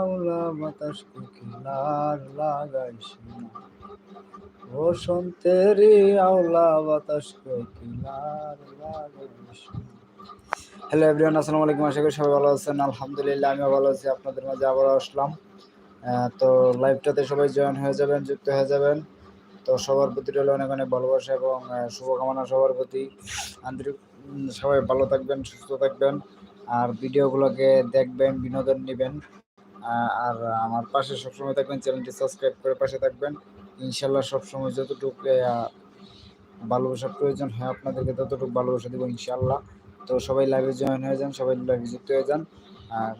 আওলা বাতাস কিনার লাগাইস বাতাস কিনার লাগাইস হ্যালো এভরিওয়ান আসসালামু আলাইকুম, আশা করি সবাই ভালো আছেন। আলহামদুলিল্লাহ, আমিও ভালো আছি, আপনাদের মাঝে আবার আসলাম। তো লাইভটাতে সবাই জয়েন হয়ে যাবেন, যুক্ত হয়ে যাবেন। তো সবার প্রতি রইল অনেক অনেক ভালোবাসা এবং শুভকামনা সবার প্রতি। আন্তরিক সবাই ভালো থাকবেন, সুস্থ থাকবেন। আর ভিডিওগুলোকে দেখবেন, বিনোদন নেবেন। আর আমার পাশে সবসময় থাকবেন, চ্যানেলটি সাবস্ক্রাইব করে পাশে থাকবেন। ইনশাল্লাহ সবসময় যতটুকু ভালোবাসার প্রয়োজন হয় আপনাদেরকে ততটুকু ভালোবাসা দেবো ইনশাল্লাহ। তো সবাই লাইভে জয়েন হয়ে যান, সবাই লাইভে যুক্ত হয়ে যান। আর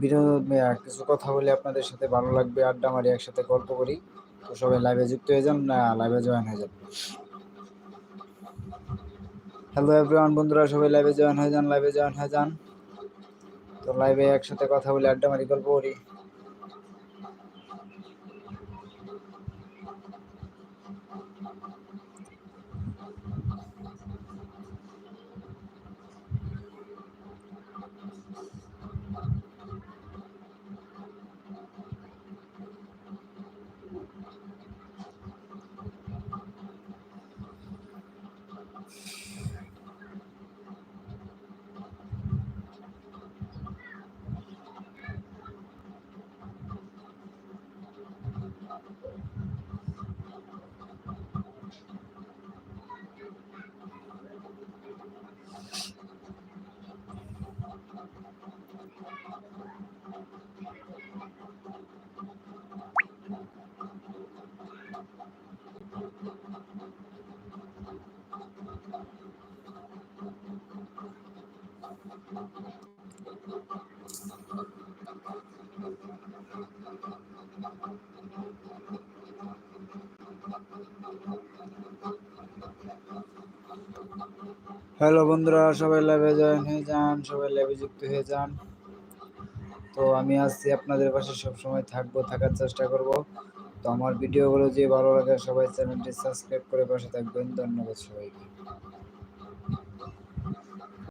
বিনোদন কিছু কথা বলে আপনাদের সাথে ভালো লাগবে, আড্ডা মারি, একসাথে গল্প করি। তো সবাই লাইভে যুক্ত হয়ে যান না লাইভে জয়েন হয়ে যান। হ্যালো এভরিওয়ান বন্ধুরা, সবাই লাইভে জয়েন হয়ে যান লাইভে জয়েন হয়ে যান। তো লাইভে একসাথে কথা বলে আড্ডা মারি, গল্প করি। হ্যালো বন্ধুরা, সবাই লাইভে জয়েন হয়ে যান, সবাই লাইভে যুক্ত হয়ে যান। তো আমি আসছি আপনাদের পাশে সবসময় থাকব, থাকার চেষ্টা করব। তো আমার ভিডিওগুলো যে ভালো লাগে সবাই চ্যানেলটি সাবস্ক্রাইব করে পাশে থাকবেন। ধন্যবাদ সবাইকে।